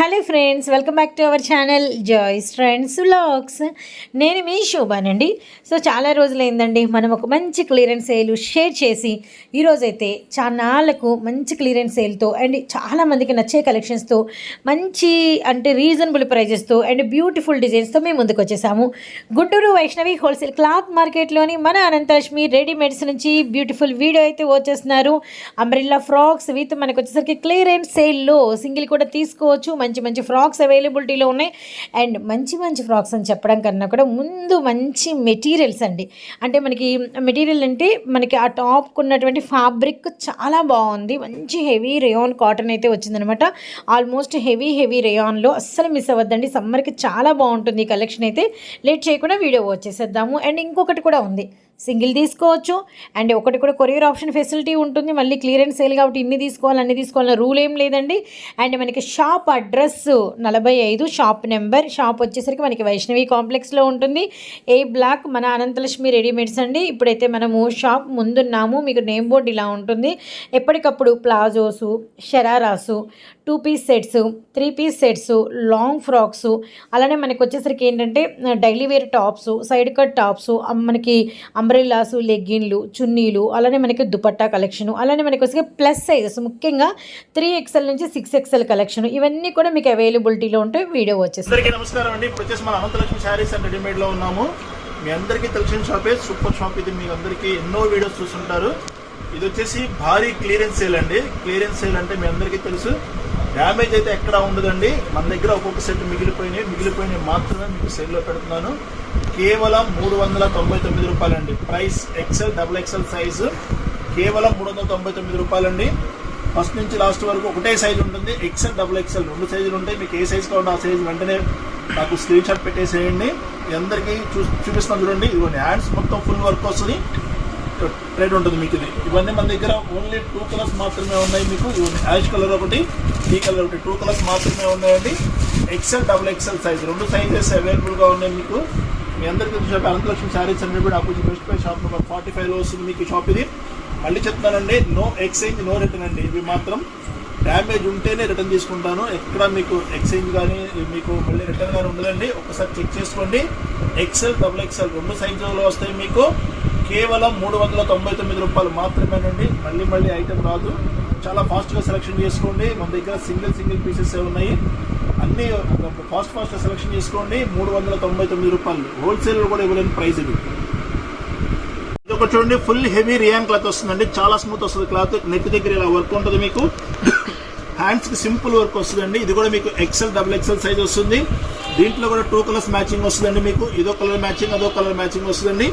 Hello friends welcome back to our channel joys friends లాక్స్ నేను మీ శోభానండి. సో చాలా రోజులైందండి. మనం ఒక మంచి క్లియరెన్స్ సేల్ షేర్ చేసి ఈరోజైతే చాలాలకు మంచి క్లియరెన్స్ సేల్తో అండ్ చాలామందికి నచ్చే కలెక్షన్స్తో మంచి అంటే రీజనబుల్ ప్రైజెస్తో అండ్ బ్యూటిఫుల్ డిజైన్స్తో మేము ముందుకు వచ్చేసాము గుంటూరు వైష్ణవి హోల్సేల్ క్లాత్ మార్కెట్లోని మన అనంతలక్ష్మి రెడీమేడ్స్ నుంచి బ్యూటిఫుల్ వీడియో అయితే వచ్చేస్తున్నారు. అంబ్రిల్లా ఫ్రాక్స్ విత్ మనకు వచ్చేసరికి క్లియరెన్స్ సేల్లో సింగిల్ కూడా తీసుకోవచ్చు. మంచి మంచి ఫ్రాక్స్ అవైలబిలిటీలో ఉన్నాయి. అండ్ మంచి మంచి ఫ్రాక్స్ అని చెప్పడం కన్నా కూడా ముందు మంచి మెటీరియల్స్ అండి. అంటే మనకి మెటీరియల్ అంటే మనకి ఆ టాప్కు ఉన్నటువంటి ఫ్యాబ్రిక్ చాలా బాగుంది. మంచి హెవీ రేయాన్ కాటన్ అయితే వచ్చిందనమాట. ఆల్మోస్ట్ హెవీ హెవీ రేయాన్లో అస్సలు మిస్ అవ్వద్దండి. సమ్మర్కి చాలా బాగుంటుంది ఈ కలెక్షన్ అయితే. లేట్ చేయకుండా వీడియో వచ్చేసేద్దాము అండ్ ఇంకొకటి కూడా ఉంది. సింగిల్ తీసుకోవచ్చు. అండ్ ఒకటి కూడా కొరియర్ ఆప్షన్ ఫెసిలిటీ ఉంటుంది. మళ్ళీ క్లియరెన్స్ సేల్ కాబట్టి ఇన్ని తీసుకోవాలి అన్ని తీసుకోవాలని రూల్ ఏం లేదండి. అండ్ మనకి షాప్ అడ్రస్ నలభై ఐదు షాప్ నెంబర్. షాప్ వచ్చేసరికి మనకి వైష్ణవి కాంప్లెక్స్లో ఉంటుంది. A block? మన అనంతలక్ష్మి రెడీమేడ్స్ అండి. ఇప్పుడైతే మనము షాప్ ముందున్నాము. మీకు నేమ్ బోర్డు ఇలా ఉంటుంది. ఎప్పటికప్పుడు palazzos షరారాసు two piece sets three piece sets long frocks అలానే మనకి వచ్చేసరికి ఏంటంటే daily wear tops side cut tops మనకి అంబ్రెల్లాసు లెగ్గిన్లు చున్నీలు అలానే మనకి దుపట్టా కలెక్షన్ అలానే మనకి వచ్చే ప్లస్ సైజెస్ ముఖ్యంగా త్రీ ఎక్స్ఎల్ నుంచి సిక్స్ ఎక్స్ఎల్ కలెక్షన్ ఇవన్నీ కూడా మీకు అవైలబిలిటీలో ఉంటాయి వీడియో వచ్చేసి నమస్కారం అండి. ఇప్పుడు వచ్చేసి మన అనంతలక్ష్మి శారీస్ అండ్ రెడీమేడ్లో ఉన్నాము. మీ అందరికీ తెలిసిన షాపే సూపర్ షాప్. ఇది మీ అందరికీ ఎన్నో వీడియోస్ చూస్తుంటారు. ఇది వచ్చేసి భారీ క్లియరెన్స్ సేల్ అండి. క్లియరెన్స్ సేల్ అంటే మీ అందరికీ తెలుసు. డ్యామేజ్ అయితే ఎక్కడ ఉండదండి. మన దగ్గర ఒక్కొక్క సెట్ మిగిలిపోయినాయి. మిగిలిపోయినాయి మాత్రమే మీకు సేల్లో పెడుతున్నాను. కేవలం మూడు వందల తొంభై తొమ్మిది రూపాయలండి. Price XL double XL size కేవలం మూడు వందల తొంభై తొమ్మిది రూపాయలండి. ఫస్ట్ నుంచి లాస్ట్ వరకు ఒకటే సైజు ఉంటుంది. ఎక్సెల్ డబుల్ ఎక్సెల్ రెండు సైజులు ఉంటాయి. మీకు ఏ సైజు కావాలో ఆ సైజు వెంటనే నాకు స్క్రీన్ షాట్ పెట్టేసేయండి అందరికీ చూ చూపిస్తాను చూడండి. ఇదిగోండి హ్యాండ్స్ మొత్తం ఫుల్ వర్క్ వస్తుంది. రేట్ ఉంటుంది మీకు ఇది. ఇవన్నీ మన దగ్గర ఓన్లీ టూ కలర్స్ మాత్రమే ఉన్నాయి మీకు. ఇవన్నీ యాష్ కలర్ ఒకటి ఈ కలర్ ఒకటి. టూ కలర్స్ మాత్రమే ఉన్నాయండి. ఎక్సెల్ డబుల్ ఎక్సెల్ సైజ్ రెండు సైజెస్ అవైలబుల్గా ఉన్నాయి మీకు. మీ అందరికీ షాప్ అనంతలక్ష్మి శారీస్ అన్ని కూడా నాకు best buy shop number forty ఫైవ్లో వస్తుంది మీకు షాప్ ఇది. మళ్ళీ చెప్తానండి నో ఎక్స్చేంజ్ నో రిటర్న్ అండి. ఇవి మాత్రం డ్యామేజ్ ఉంటేనే రిటర్న్ తీసుకుంటాను. ఎక్కడ మీకు ఎక్స్చేంజ్ కానీ మీకు మళ్ళీ రిటర్న్ కానీ ఉండదండి. ఒకసారి చెక్ చేసుకోండి. ఎక్సెల్ డబుల్ ఎక్సెల్ రెండు సైజులో వస్తాయి మీకు. కేవలం మూడు వందల తొంభై తొమ్మిది రూపాయలు మాత్రమేనండి. మళ్ళీ మళ్ళీ ఐటెం రాదు. చాలా ఫాస్ట్గా సెలెక్షన్ చేసుకోండి. మన దగ్గర సింగిల్ సింగిల్ పీసెస్ ఉన్నాయి. అన్నీ ఫాస్ట్ ఫాస్ట్ సెలెక్షన్ చేసుకోండి. మూడు వందల తొంభై తొమ్మిది రూపాయలు. హోల్సేల్ కూడా ఇవ్వలేని ప్రైస్ ఇది. ఇది ఒక చూడండి ఫుల్ హెవీ రియాన్ క్లాత్ వస్తుందండి. చాలా స్మూత్ వస్తుంది క్లాత్ నెక్ దగ్గర ఇలా వర్క్ ఉంటుంది మీకు. హ్యాండ్స్కి సింపుల్ వర్క్ వస్తుందండి. ఇది కూడా మీకు ఎక్సెల్ డబుల్ ఎక్సెల్ సైజ్ వస్తుంది. దీంట్లో కూడా టూ కలర్స్ మ్యాచింగ్ వస్తుందండి మీకు. ఇదో కలర్ మ్యాచింగ్ అదో కలర్ మ్యాచింగ్ వస్తుందండి.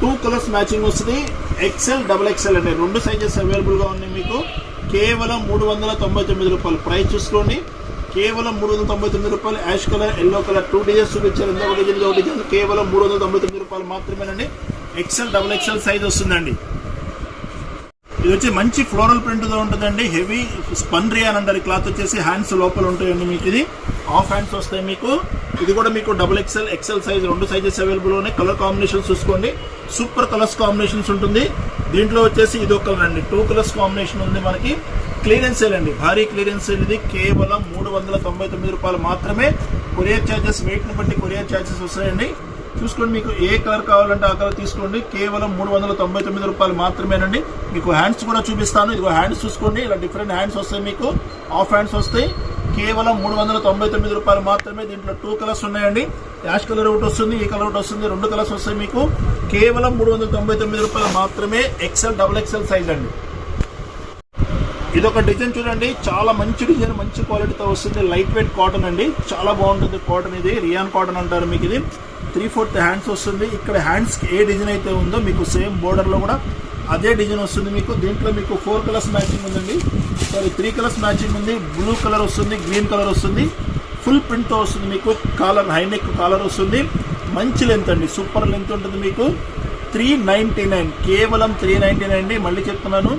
టూ కలర్స్ మ్యాచింగ్ వస్తుంది. ఎక్సెల్ డబుల్ ఎక్సెల్ అంటే రెండు సైజెస్ అవైలబుల్గా ఉన్నాయి మీకు. కేవలం మూడు వందల తొంభై తొమ్మిది రూపాయలు. ప్రైస్ చూసుకోండి. కేవలం మూడు వందల తొంభై తొమ్మిది రూపాయలు. Ash colour yellow colour two designs చూపించారు. ఇంకొక డిజైన్ ఒక డిజైన్ కేవలం మూడు వందల తొంభై తొమ్మిది రూపాయలు మాత్రమేనండి. ఎక్సెల్ డబుల్ ఎక్సెల్ సైజ్ వస్తుందండి. ఇది వచ్చి మంచి ఫ్లోరల్ ప్రింట్తో ఉంటుందండి. హెవీ స్పన్ రియాన్ అంటారు ఈ క్లాత్ వచ్చేసి హ్యాండ్స్ లోపల ఉంటాయండి మీకు ఇది. హాఫ్ హ్యాండ్స్ వస్తాయి మీకు. ఇది కూడా మీకు డబుల్ ఎక్సెల్ ఎక్సెల్ సైజ్ రెండు సైజెస్ అవైలబుల్ ఉన్నాయి. కలర్ కాంబినేషన్స్ చూసుకోండి. సూపర్ కలర్స్ కాంబినేషన్స్ ఉంటుంది. దీంట్లో వచ్చేసి ఇది ఒక రండి. టూ కలర్స్ కాంబినేషన్ ఉంది మనకి. క్లియరెన్స్ సేల్ అండి. భారీ క్లియరెన్స్ సేల్ ఇది. కేవలం మూడు వందల తొంభై తొమ్మిది రూపాయలు మాత్రమే. కొరియర్ ఛార్జెస్ వెయిట్ని బట్టి కొరియర్ ఛార్జెస్ వస్తాయండి. చూసుకోండి మీకు ఏ కలర్ కావాలంటే ఆ కలర్ తీసుకోండి. కేవలం మూడు వందల తొంభై తొమ్మిది రూపాయలు మాత్రమేనండి. మీకు హ్యాండ్స్ కూడా చూపిస్తాను. ఇదిగో హ్యాండ్స్ చూసుకోండి. ఇలా డిఫరెంట్ హ్యాండ్స్ వస్తాయి మీకు. హాఫ్ హ్యాండ్స్ వస్తాయి. కేవలం మూడు వందల తొంభై తొమ్మిది రూపాయలు మాత్రమే దీంట్లో టూ కలర్స్ ఉన్నాయండి. యాష్ కలర్ ఒకటి వస్తుంది ఈ కలర్ ఒకటి వస్తుంది రెండు కలర్స్ వస్తాయి మీకు. కేవలం మూడు వందల తొంభై తొమ్మిది రూపాయలు మాత్రమే ఎక్సెల్ డబుల్ ఎక్సెల్ సైజ్ అండి. ఇది ఒక డిజైన్ చూడండి చాలా మంచి డిజైన్ మంచి క్వాలిటీతో వస్తుంది. లైట్ వెయిట్ కాటన్ అండి. చాలా బాగుంటుంది కాటన్ ఇది. రియాన్ కాటన్ అంటారు మీకు ఇది. త్రీ ఫోర్త్ హ్యాండ్స్ వస్తుంది. ఇక్కడ హ్యాండ్స్కి ఏ డిజైన్ అయితే ఉందో మీకు సేమ్ బోర్డర్లో కూడా అదే డిజైన్ వస్తుంది మీకు. దీంట్లో మీకు ఫోర్ కలర్స్ మ్యాచింగ్ ఉందండి. సారీ త్రీ కలర్స్ మ్యాచింగ్ ఉంది. బ్లూ కలర్ వస్తుంది గ్రీన్ కలర్ వస్తుంది. ఫుల్ ప్రింట్తో వస్తుంది మీకు. కాలర్ హైనెక్ కాలర్ వస్తుంది. మంచి లెంత్ అండి. సూపర్ లెంత్ ఉంటుంది మీకు. త్రీ నైంటీ నైన్ కేవలం త్రీ నైన్టీ నైన్ అండి. మళ్ళీ చెప్తున్నాను.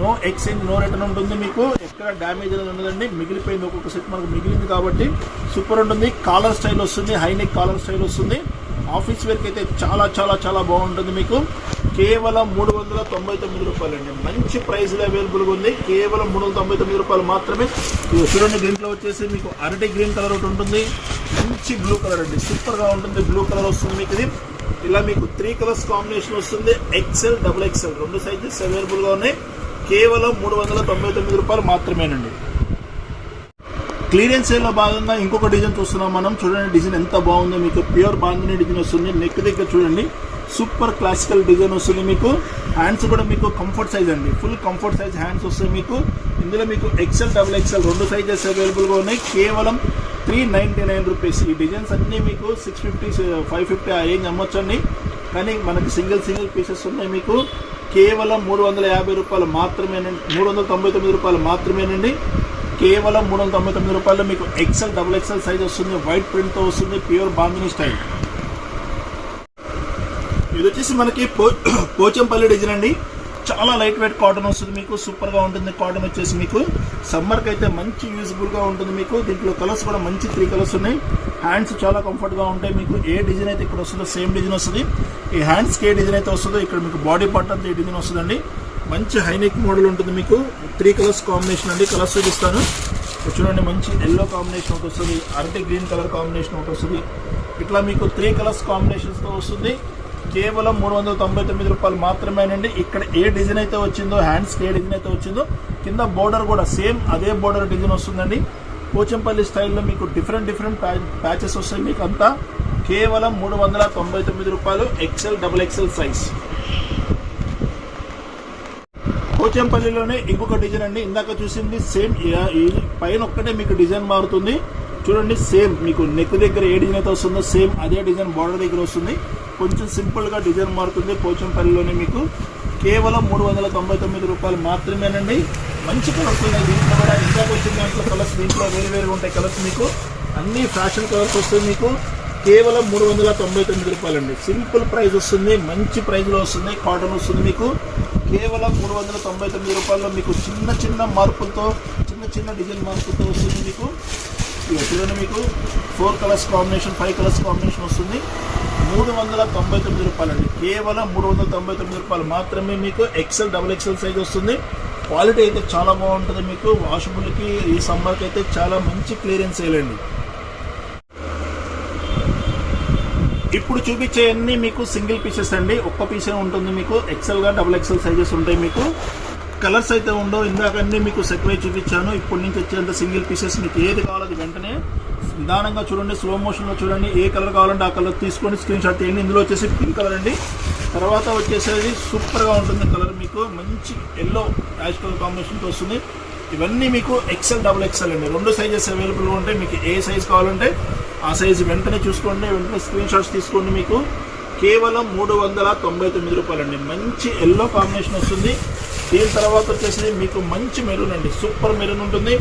నో ఎక్స్చేంజ్ నో రిటర్న్ ఉంటుంది మీకు. ఎక్కడ డ్యామేజ్ అనేది ఉండదండి. మిగిలిపోయింది ఒక్కొక్క సెట్ మనకు మిగిలింది కాబట్టి సూపర్ ఉంటుంది. కాలర్ స్టైల్ వస్తుంది. హైనెక్ కాలర్ స్టైల్ వస్తుంది. ఆఫీస్ వేర్కి అయితే చాలా చాలా చాలా బాగుంటుంది మీకు. కేవలం మూడు వందల తొంభై తొమ్మిది రూపాయలు అండి మంచి ప్రైస్లో అవైలబుల్గా ఉంది. కేవలం మూడు వందల తొంభై తొమ్మిది రూపాయలు మాత్రమే. చూడండి దీంట్లో వచ్చేసి మీకు అరటి గ్రీన్ కలర్ ఒకటి ఉంటుంది. మంచి బ్లూ కలర్ అండి. సూపర్గా ఉంటుంది. బ్లూ కలర్ వస్తుంది మీకు ఇది. ఇలా మీకు త్రీ కలర్స్ కాంబినేషన్ వస్తుంది. ఎక్సెల్ డబుల్ ఎక్సెల్ రెండు సైజెస్ అవైలబుల్గా ఉన్నాయి. కేవలం మూడు వందల తొంభై తొమ్మిది రూపాయలు మాత్రమేనండి. క్లియరెన్స్ సేల్లో భాగంగా ఇంకొక డిజైన్ చూస్తున్నాం మనం. చూడండి డిజైన్ ఎంత బాగుందో మీకు. ప్యూర్ బాందిని డిజైన్ వస్తుంది. నెక్ దగ్గర చూడండి. సూపర్ క్లాసికల్ డిజైన్ వస్తుంది మీకు. హ్యాండ్స్ కూడా మీకు కంఫర్ట్ సైజ్ అండి. ఫుల్ కంఫర్ట్ సైజ్ హ్యాండ్స్ వస్తాయి మీకు. ఇందులో మీకు ఎక్సెల్ డబుల్ ఎక్సెల్ రెండు సైజెస్ అవైలబుల్గా ఉన్నాయి. కేవలం త్రీ నైంటీ నైన్ రూపీస్ ఈ డిజైన్స్ అన్నీ మీకు సిక్స్ ఫిఫ్టీ ఫైవ్ ఫిఫ్టీ ఆ రేంజ్ అమ్మొచ్చండి. కానీ మనకి సింగిల్ సింగిల్ పీసెస్ ఉన్నాయి మీకు. కేవలం మూడు వందల యాభై రూపాయలు మాత్రమేనండి. మూడు వందల తొంభై తొమ్మిది రూపాయలు మాత్రమేనండి. కేవలం మూడు వందల తొంభై తొమ్మిది రూపాయలు మీకు ఎక్సెల్ డబుల్ ఎక్సెల్ సైజ్ వస్తుంది. వైట్ ప్రింట్తో వస్తుంది. ప్యూర్ బాంధిని స్టైల్ ఇది వచ్చేసి మనకి పో పోచంపల్లి డిజైన్ అండి. చాలా లైట్ వెయిట్ కాటన్ వస్తుంది మీకు సూపర్గా ఉంటుంది కాటన్ వచ్చేసి మీకు. సమ్మర్కి అయితే మంచి యూజ్ఫుల్గా ఉంటుంది మీకు. దీంట్లో కలర్స్ కూడా మంచి త్రీ కలర్స్ ఉన్నాయి. హ్యాండ్స్ చాలా కంఫర్ట్గా ఉంటాయి మీకు. ఏ డిజైన్ అయితే ఇక్కడ వస్తుందో సేమ్ డిజైన్ వస్తుంది. ఈ హ్యాండ్స్కి ఏ డిజైన్ అయితే వస్తుందో ఇక్కడ మీకు బాడీ పార్ట్ అంతా ఈ డిజైన్ వస్తుందండి. మంచి హైనెక్ మోడల్ ఉంటుంది మీకు. త్రీ కలర్స్ కాంబినేషన్ అండి. కలర్స్ చూపిస్తాను. చూడండి మంచి ఎల్లో కాంబినేషన్ ఒకటి వస్తుంది. అరటి గ్రీన్ కలర్ కాంబినేషన్ ఒకటి వస్తుంది. ఇట్లా మీకు త్రీ కలర్స్ కాంబినేషన్స్తో వస్తుంది. కేవలం మూడు వందల తొంభై తొమ్మిది రూపాయలు మాత్రమేనండి ఇక్కడ ఏ డిజైన్ అయితే వచ్చిందో హ్యాండ్స్కి ఏ డిజైన్ అయితే వచ్చిందో కింద బోర్డర్ కూడా సేమ్ అదే బోర్డర్ డిజైన్ వస్తుందండి. పోచంపల్లి స్టైల్లో మీకు డిఫరెంట్ డిఫరెంట్ ప్యాచెస్ వస్తాయి మీకు అంతా కేవలం మూడు వందల తొంభై తొమ్మిది రూపాయలు ఎక్సెల్ డబుల్ ఎక్సెల్ సైజ్ పోచంపల్లిలోనే ఇంకొక డిజైన్ అండి. ఇందాక చూసింది సేమ్ పైన ఒక్కటే మీకు డిజైన్ మారుతుంది. చూడండి సేమ్ మీకు నెక్ దగ్గర ఏ డిజైన్ అయితే వస్తుందో సేమ్ అదే డిజైన్ బార్డర్ దగ్గర వస్తుంది. కొంచెం సింపుల్గా డిజైన్ మారుతుంది పోచంపల్లిలోనే మీకు. కేవలం మూడు వందల తొంభై తొమ్మిది రూపాయలు మాత్రమేనండి. మంచి కలర్స్ ఉన్నాయి. దీంట్లో కూడా ఇంకా వచ్చిన దాంట్లో కలర్స్ దీంట్లో వేరు వేరు ఉంటాయి కలర్స్ మీకు. అన్ని ఫ్యాషన్ కలర్స్ వస్తుంది మీకు. కేవలం మూడు వందల తొంభై తొమ్మిది రూపాయలు అండి సింపుల్ ప్రైస్ వస్తుంది మంచి ప్రైస్లో వస్తుంది కాటన్ వస్తుంది మీకు. కేవలం మూడు వందల తొంభై తొమ్మిది రూపాయల్లో మీకు చిన్న చిన్న మార్పులతో చిన్న చిన్న డిజైన్ మార్పులతో వస్తుంది మీకు. చూడండి మీకు. Four colours combination five colours combination వస్తుంది. మూడు వందల తొంభై తొమ్మిది రూపాయలు అండి కేవలం మూడు వందల తొంభై తొమ్మిది రూపాయలు మాత్రమే మీకు ఎక్సెల్ డబుల్ ఎక్సెల్ సైజ్ వస్తుంది. క్వాలిటీ అయితే చాలా బాగుంటుంది మీకు. వాషబుల్కి ఈ సమ్మర్కి అయితే చాలా మంచి క్లియరెన్స్ వేయాలండి ఇప్పుడు చూపించేయన్ని మీకు సింగిల్ పీసెస్ అండి. ఒక్క పీసే ఉంటుంది మీకు. ఎక్సెల్గా డబుల్ ఎక్సెల్ సైజెస్ ఉంటాయి మీకు. కలర్స్ అయితే ఉండవు. ఇందాక అన్నీ మీకు సెక్వే చూపించాను. ఇప్పటి నుంచి వచ్చేంత సింగిల్ పీసెస్ మీకు ఏది కావాలో అది వెంటనే నిదానంగా చూడండి స్లో మోషన్లో చూడండి ఏ కలర్ కావాలంటే ఆ కలర్ తీసుకొని స్క్రీన్ షాట్ తీయండి ఇందులో వచ్చేసి పింక్ కలర్ అండి. తర్వాత వచ్చేసేది సూపర్గా ఉంటుంది కలర్ మీకు. మంచి ఎల్లో యాష్ కలర్ కాంబినేషన్తో వస్తుంది. ఇవన్నీ మీకు ఎక్సెల్ డబుల్ ఎక్సెల్ అండి. రెండు సైజెస్ అవైలబుల్గా ఉంటాయి మీకు ఏ సైజ్ కావాలంటే ఆ సైజు వెంటనే చూసుకోండి. వెంటనే స్క్రీన్ షాట్స్ తీసుకోండి మీకు. కేవలం మూడు వందల తొంభై తొమ్మిది రూపాయలండి. మంచి ఎల్లో కాంబినేషన్ వస్తుంది. దీని తర్వాత వచ్చేసి మీకు మంచి మెరూన్ అండి. సూపర్ మెరూన్ ఉంటుంది.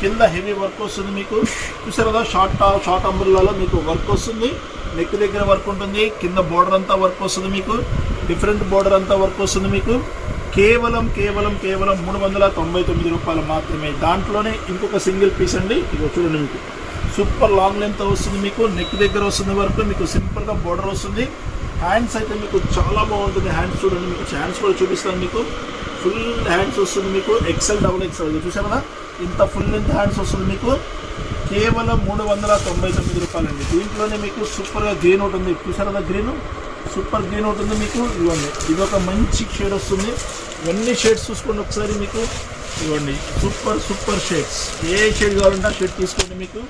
కింద హెవీ వర్క్ వస్తుంది మీకు. చూసారు షార్ట్ షార్ట్ అంబ్రిల్లాలో మీకు వర్క్ వస్తుంది. నెక్ దగ్గర వర్క్ ఉంటుంది. కింద బోర్డర్ అంతా వర్క్ వస్తుంది మీకు. డిఫరెంట్ బోర్డర్ అంతా వర్క్ వస్తుంది మీకు. కేవలం కేవలం కేవలం మూడు వందల తొంభై తొమ్మిది రూపాయలు మాత్రమే. దాంట్లోనే ఇంకొక సింగిల్ పీస్ అండి. ఇగో చూడండి మీకు. సూపర్ లాంగ్ లెంత్ వస్తుంది మీకు. నెక్ దగ్గర వస్తుంది వరకు. మీకు సింపుల్గా బోర్డర్ వస్తుంది. హ్యాండ్స్ అయితే మీకు చాలా బాగుంటుంది. హ్యాండ్స్ చూడండి. మీకు హ్యాండ్స్ కూడా చూపిస్తాను మీకు. ఫుల్ హ్యాండ్స్ వస్తుంది మీకు ఎక్సెల్ డబుల్ ఎక్సెల్ చూసారు? కదా ఇంత ఫుల్ లెంత్ హ్యాండ్స్ వస్తుంది మీకు. కేవలం మూడు వందల తొంభై తొమ్మిది రూపాయలండి. దీంట్లోనే మీకు సూపర్గా గ్రీన్ ఒకటి ఉంది. చూసారు కదా గ్రీన్ సూపర్ గ్రీన్ ఉంటుంది మీకు. ఇవ్వండి. ఇది ఒక మంచి షేడ్ వస్తుంది. ఇవన్నీ షేడ్స్ చూసుకోండి ఒకసారి మీకు. ఇవ్వండి. సూపర్ సూపర్ షేడ్స్ ఏ షేడ్ కావాలంటే ఆ షేడ్ తీసుకోండి మీకు.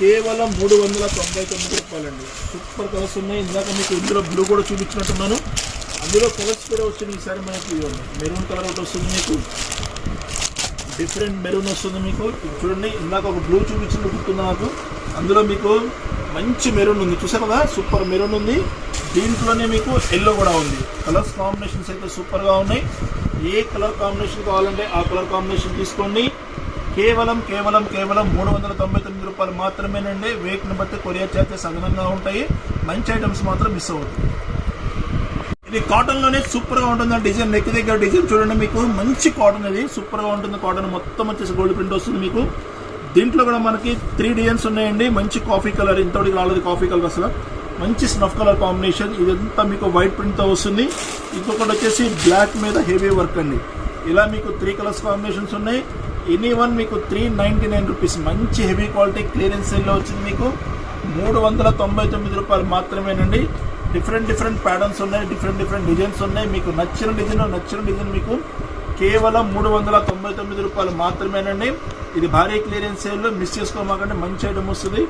కేవలం మూడు వందల తొంభై తొమ్మిది రూపాయలండి. సూపర్ కలర్స్ ఉన్నాయి. ఇందాక మీకు ఇందులో బ్లూ కూడా చూపించినట్టున్నాను. ఇందులో కలర్స్ కూడా వచ్చినాయి ఈసారి మనకి. మెరూన్ కలర్ ఒకటి వస్తుంది మీకు. డిఫరెంట్ మెరూన్ వస్తుంది మీకు. చూడండి ఇందాక ఒక బ్లూ చూపించింది గుర్తుంది నాకు? అందులో మీకు మంచి మెరూన్ ఉంది. చూసారు కదా? సూపర్ మెరూన్ ఉంది. దీంట్లోనే మీకు ఎల్లో కూడా ఉంది. కలర్స్ కాంబినేషన్స్ అయితే సూపర్గా ఉన్నాయి. ఏ కలర్ కాంబినేషన్ కావాలంటే ఆ కలర్ కాంబినేషన్ తీసుకోండి. కేవలం కేవలం కేవలం మూడు వందల తొంభై తొమ్మిది రూపాయలు మాత్రమేనండి. వెయిట్ని బట్టి కొరియర్ చేస్తే అదనంగా ఉంటాయి. మంచి ఐటమ్స్ మాత్రం మిస్ అవుతుంది ఇది కాటన్లోనే సూపర్గా ఉంటుంది డిజైన్. నెక్ దగ్గర డిజైన్ చూడండి మీకు. మంచి కాటన్ ఇది. సూపర్గా ఉంటుంది కాటన్ మొత్తం వచ్చేసి గోల్డ్ ప్రింట్ వస్తుంది మీకు. దీంట్లో కూడా మనకి త్రీ డిజైన్స్ ఉన్నాయండి. మంచి కాఫీ కలర్ ఇంతవరకు రాలేదు కాఫీ కలర్ అసలు. మంచి స్నఫ్ కలర్ కాంబినేషన్ ఇదంతా మీకు వైట్ ప్రింట్తో వస్తుంది. ఇంకొకటి వచ్చేసి బ్లాక్ మీద హెవీ వర్క్ అండి. ఇలా మీకు త్రీ కలర్స్ కాంబినేషన్స్ ఉన్నాయి. ఎనీ వన్ మీకు త్రీ నైంటీ నైన్ రూపీస్ మంచి హెవీ క్వాలిటీ క్లియరెన్స్ సేల్లో వచ్చింది మీకు. మూడు వందల తొంభై తొమ్మిది రూపాయలు మాత్రమేనండి. డిఫరెంట్ డిఫరెంట్ ప్యాటర్న్స్ ఉన్నాయి డిఫరెంట్ డిఫరెంట్ డిజైన్స్ ఉన్నాయి. మీకు నచ్చిన డిజైన్ నచ్చిన డిజైన్ మీకు కేవలం మూడు వందల తొంభై తొమ్మిది రూపాయలు మాత్రమేనండి. ఇది భారీ క్లియరెన్స్ సేల్లో మిస్ చేసుకోమాకండి మంచి ఐటమ్ వస్తుంది.